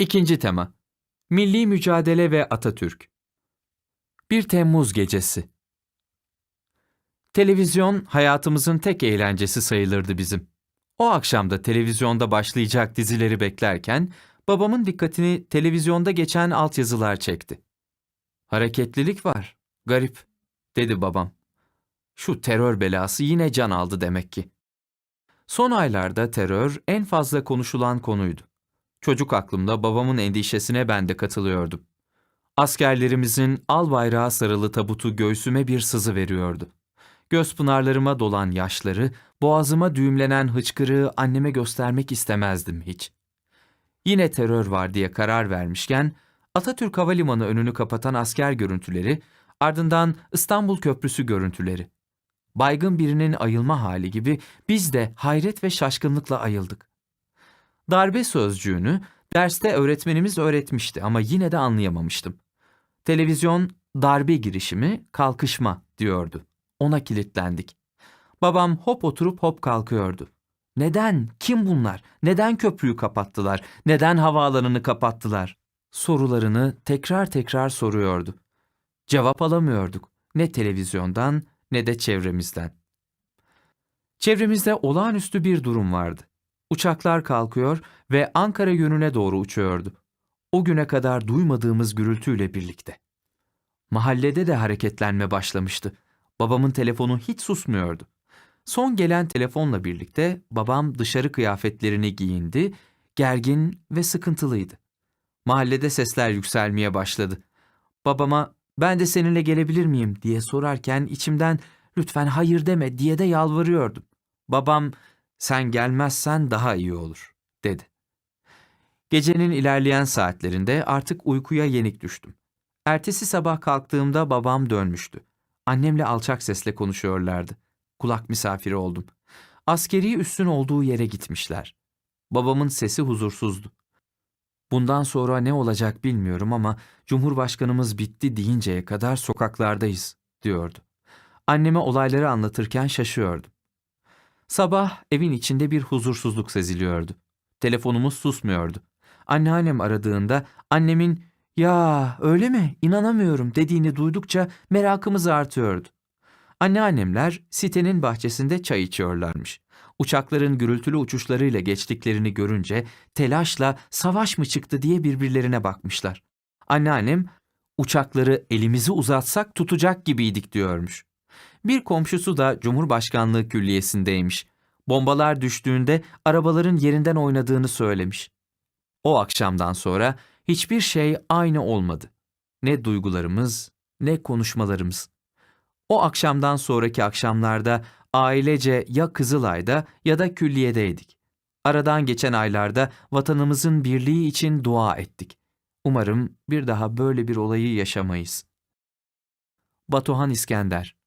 İkinci tema. Milli mücadele ve Atatürk. 1 Temmuz gecesi. Televizyon hayatımızın tek eğlencesi sayılırdı bizim. O akşam da televizyonda başlayacak dizileri beklerken babamın dikkatini televizyonda geçen altyazılar çekti. Hareketlilik var, garip, dedi babam. Şu terör belası yine can aldı demek ki. Son aylarda terör en fazla konuşulan konuydu. Çocuk aklımda babamın endişesine ben de katılıyordum. Askerlerimizin al bayrağı sarılı tabutu göğsüme bir sızı veriyordu. Göz pınarlarıma dolan yaşları, boğazıma düğümlenen hıçkırığı anneme göstermek istemezdim hiç. Yine terör var diye karar vermişken, Atatürk Havalimanı önünü kapatan asker görüntüleri, ardından İstanbul Köprüsü görüntüleri. Baygın birinin ayılma hali gibi biz de hayret ve şaşkınlıkla ayıldık. Darbe sözcüğünü derste öğretmenimiz öğretmişti ama yine de anlayamamıştım. Televizyon darbe girişimi, kalkışma diyordu. Ona kilitlendik. Babam hop oturup hop kalkıyordu. Neden? Kim bunlar? Neden köprüyü kapattılar? Neden havaalanını kapattılar? Sorularını tekrar tekrar soruyordu. Cevap alamıyorduk. Ne televizyondan ne de çevremizden. Çevremizde olağanüstü bir durum vardı. Uçaklar kalkıyor ve Ankara yönüne doğru uçuyordu. O güne kadar duymadığımız gürültüyle birlikte. Mahallede de hareketlenme başlamıştı. Babamın telefonu hiç susmuyordu. Son gelen telefonla birlikte babam dışarı kıyafetlerini giyindi, gergin ve sıkıntılıydı. Mahallede sesler yükselmeye başladı. Babama ben de seninle gelebilir miyim diye sorarken içimden lütfen hayır deme diye de yalvarıyordum. Babam sen gelmezsen daha iyi olur dedi. Gecenin ilerleyen saatlerinde artık uykuya yenik düştüm. Ertesi sabah kalktığımda babam dönmüştü. Annemle alçak sesle konuşuyorlardı. Kulak misafiri oldum. Askeri üssün olduğu yere gitmişler. Babamın sesi huzursuzdu. Bundan sonra ne olacak bilmiyorum ama Cumhurbaşkanımız bitti deyinceye kadar sokaklardayız, diyordu. Anneme olayları anlatırken şaşıyordum. Sabah evin içinde bir huzursuzluk seziliyordu. Telefonumuz susmuyordu. Anneannem aradığında annemin ''Ya öyle mi? İnanamıyorum.'' dediğini duydukça merakımız artıyordu. Anneannemler sitenin bahçesinde çay içiyorlarmış. Uçakların gürültülü uçuşlarıyla geçtiklerini görünce telaşla savaş mı çıktı diye birbirlerine bakmışlar. Anneannem uçakları elimizi uzatsak tutacak gibiydik diyormuş. Bir komşusu da Cumhurbaşkanlığı Külliyesi'ndeymiş. Bombalar düştüğünde arabaların yerinden oynadığını söylemiş. O akşamdan sonra hiçbir şey aynı olmadı. Ne duygularımız ne konuşmalarımız. O akşamdan sonraki akşamlarda ailece ya Kızılay'da ya da külliyedeydik. Aradan geçen aylarda vatanımızın birliği için dua ettik. Umarım bir daha böyle bir olayı yaşamayız. Batuhan İskender